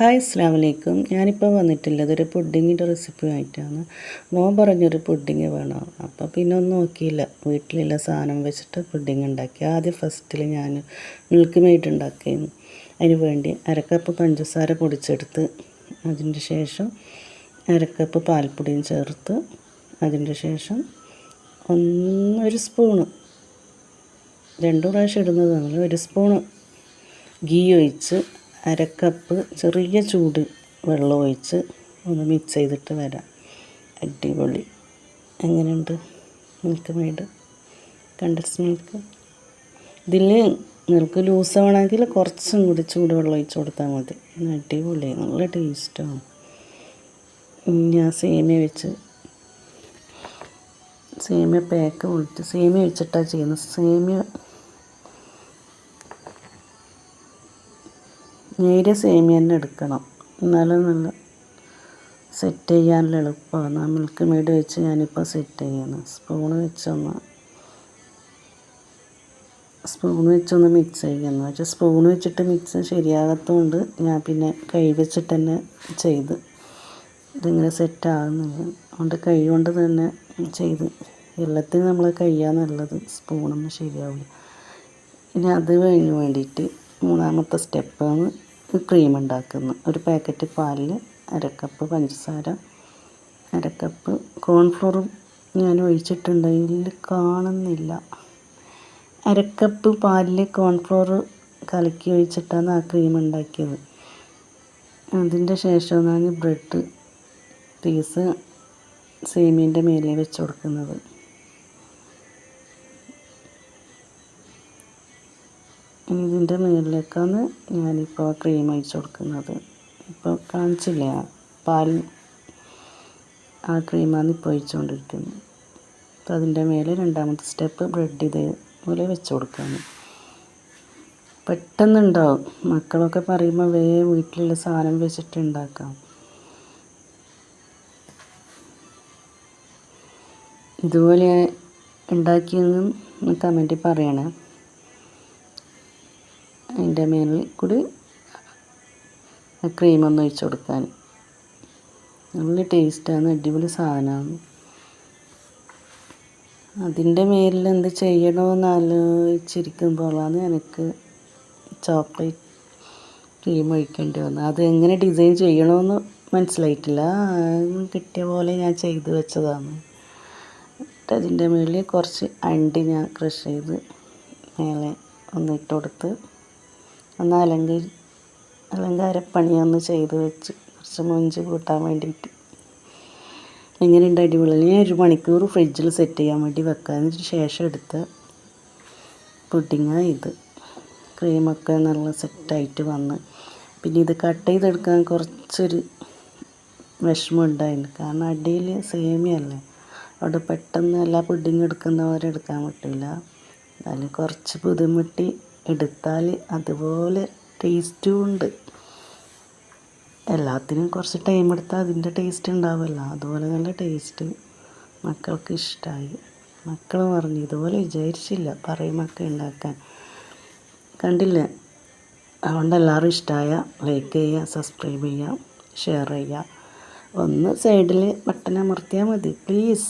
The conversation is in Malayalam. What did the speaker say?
ഹായ് അസ്സാം വലൈക്കും ഞാനിപ്പോൾ വന്നിട്ടുള്ളത് ഒരു പുഡിങ്ങിന്റെ റെസിപ്പി ആയിട്ടാണ്. മോൻ പറഞ്ഞൊരു പുഡിങ് വേണം. അപ്പോൾ പിന്നെ ഒന്നും നോക്കിയില്ല. വീട്ടിലുള്ള സാധനം വെച്ചിട്ട് പുഡിങ് ഉണ്ടാക്കി. ആദ്യം ഫസ്റ്റിൽ ഞാൻ മിൽക്ക് മെയ്ഡ് ഉണ്ടാക്കിയിരുന്നു. അതിന് വേണ്ടി അരക്കപ്പ് പഞ്ചസാര പൊടിച്ചെടുത്ത് അതിന്റെ ശേഷം അരക്കപ്പ് പാൽപ്പൊടിയും ചേർത്ത് അതിന്റെ ശേഷം ഒന്നൊരു സ്പൂണ് രണ്ടു പ്രാവശ്യം ഇടുന്നതാണ്. ഒരു സ്പൂണ് ഗീ ഒഴിച്ച് അരക്കപ്പ് ചെറിയ ചൂട് വെള്ളം ഒഴിച്ച് ഒന്ന് മിക്സ് ചെയ്തിട്ട് വരാം. അടിപൊളി. എങ്ങനെയുണ്ട്? മിൽക്ക് മെയ്ഡ് കണ്ടൻസ് മിൽക്ക് ഇതിൽ നിങ്ങൾക്ക് ലൂസ് ആവണമെങ്കിൽ കുറച്ചും കൂടി ചൂട് വെള്ളം ഒഴിച്ച് കൊടുത്താൽ മതി. അടിപൊളി. നല്ല ടേസ്റ്റാണ് ഞാൻ സേമിയ വെച്ച് സേമിയ പാക്ക് പൊളിച്ച് സേമിയ വെച്ചിട്ടാണ് ചെയ്യുന്നത്. സേമിയ നേരിയ സേമിയ തന്നെ എടുക്കണം. എന്നാലും നല്ല സെറ്റ് ചെയ്യാനുള്ള എളുപ്പമാണ്. മിൽക്ക് മെയ്ഡ് വെച്ച് ഞാനിപ്പോൾ സെറ്റ് ചെയ്യുന്നു. സ്പൂൺ വെച്ചൊന്ന് സ്പൂൺ വെച്ചൊന്ന് മിക്സ് ചെയ്യുന്നു. പക്ഷേ സ്പൂൺ വെച്ചിട്ട് മിക്സ് ശരിയാകത്തുകൊണ്ട് ഞാൻ പിന്നെ കൈ വെച്ചിട്ട് തന്നെ ചെയ്ത് ഇതിങ്ങനെ സെറ്റ് ആകുന്നില്ല അതുകൊണ്ട് കൈ കൊണ്ട് തന്നെ ചെയ്ത്. എല്ലാത്തിനും നമ്മൾ കയ്യാണ് നല്ലത്. സ്പൂണൊന്നും ശരിയാവില്ല ഇനി അത് കഴിഞ്ഞ് വേണ്ടിയിട്ട് മൂന്നാമത്തെ സ്റ്റെപ്പാണ് ക്രീം ഉണ്ടാക്കുന്നു. ഒരു പാക്കറ്റ് പാലിൽ അര കപ്പ് പഞ്ചസാര അര കപ്പ് കോൺഫ്ലോർ ഞാൻ ഒഴിച്ചിട്ടുണ്ടെങ്കിൽ കാണുന്നില്ല. അരക്കപ്പ് പാലിൽ കോൺഫ്ലോർ കലക്കി ഒഴിച്ചിട്ടാണ് ആ ക്രീം ഉണ്ടാക്കിയത്. അതിന്റെ ശേഷം ഞാൻ ബ്രെഡ് പീസ് സേമിയന്റെ മേലെ വെച്ച് കൊടുക്കുന്നത്. ഇനി ഇതിന്റെ മുകളിലേക്കാണ് ഞാനിപ്പോൾ ക്രീം ഒഴിച്ച് കൊടുക്കുന്നത്. ഇപ്പോൾ കാണിച്ചില്ല പാൽ ആ ക്രീമാണ് ഇപ്പോൾ ഒഴിച്ചുകൊണ്ടിരിക്കുന്നത് അപ്പോൾ അതിന്റെ മേലെ രണ്ടാമത്തെ സ്റ്റെപ്പ് ബ്രെഡ് ഇതേപോലെ വെച്ച് കൊടുക്കുകയാണ് പെട്ടെന്നുണ്ടാവും. മക്കളൊക്കെ പറയുമ്പോൾ വേ വീട്ടിലുള്ള സാധനം വെച്ചിട്ട് ഉണ്ടാക്കാം. ഇതുപോലെ ഉണ്ടാക്കിയെന്നും കമന്റിൽ പറയണേ. അതിന്റെ മേലിൽ കൂടി ക്രീമൊന്ന് ഒഴിച്ച് കൊടുക്കാൻ. നല്ല ടേസ്റ്റാണ് അടിപൊളി സാധനമാണ്. അതിന്റെ മേലിൽ എന്ത് ചെയ്യണമെന്ന് ആലോചിച്ചിരിക്കുമ്പോഴാണ് എനിക്ക് ചോക്ലേറ്റ് ക്രീം ഒഴിക്കേണ്ടി വന്നത്. അത് എങ്ങനെ ഡിസൈൻ ചെയ്യണമെന്ന് മനസ്സിലായിട്ടില്ല. കിട്ടിയ പോലെ ഞാൻ ചെയ്ത് വെച്ചതാണ്. അതിന്റെ മേളിൽ കുറച്ച് അണ്ടി ഞാൻ ക്രഷ് ചെയ്ത് മേലെ ഒന്ന് ഇട്ട് കൊടുത്ത് ഒന്ന് അലങ്കരി അലങ്കാരപ്പണിയൊന്ന് ചെയ്ത് വെച്ച് കുറച്ച് മൊഞ്ച് കൂട്ടാൻ വേണ്ടിയിട്ട്. എങ്ങനെയുണ്ട് അടിപൊളി. ഞാൻ ഒരു മണിക്കൂർ ഫ്രിഡ്ജിൽ സെറ്റ് ചെയ്യാൻ വേണ്ടി വെക്കാതിന് ശേഷം എടുത്ത പുഡിങ്ങാണ് ഇത്. ക്രീമൊക്കെ നല്ല സെറ്റായിട്ട് വന്ന്. പിന്നെ ഇത് കട്ട് ചെയ്തെടുക്കാൻ കുറച്ചൊരു വിഷമം ഉണ്ടായിരുന്നു കാരണം അടിയിൽ സേമിയല്ലേ അവിടെ പെട്ടെന്ന് എല്ലാ പുഡിങ് എടുക്കുന്നവരെടുക്കാൻ പറ്റില്ല അതിൽ കുറച്ച് ബുദ്ധിമുട്ടി എടുത്താൽ അതുപോലെ ടേസ്റ്റും ഉണ്ട്. എല്ലാത്തിനും കുറച്ച് ടൈം എടുത്താൽ അതിന്റെ ടേസ്റ്റ് ഉണ്ടാവുമല്ലോ. അതുപോലെ നല്ല ടേസ്റ്റ് മക്കൾക്ക് ഇഷ്ടമായി മക്കൾ പറഞ്ഞു ഇതുപോലെ വിചാരിച്ചില്ല പറയുമൊക്കെ ഉണ്ടാക്കാൻ. കണ്ടില്ലേ? അതുകൊണ്ട് എല്ലാവരും ഇഷ്ടമായ ലൈക്ക് ചെയ്യുക സബ്സ്ക്രൈബ് ചെയ്യുക ഷെയർ ചെയ്യുക. ഒന്ന് സൈഡിൽ ബട്ടൺ അമർത്തിയാൽ മതി. പ്ലീസ്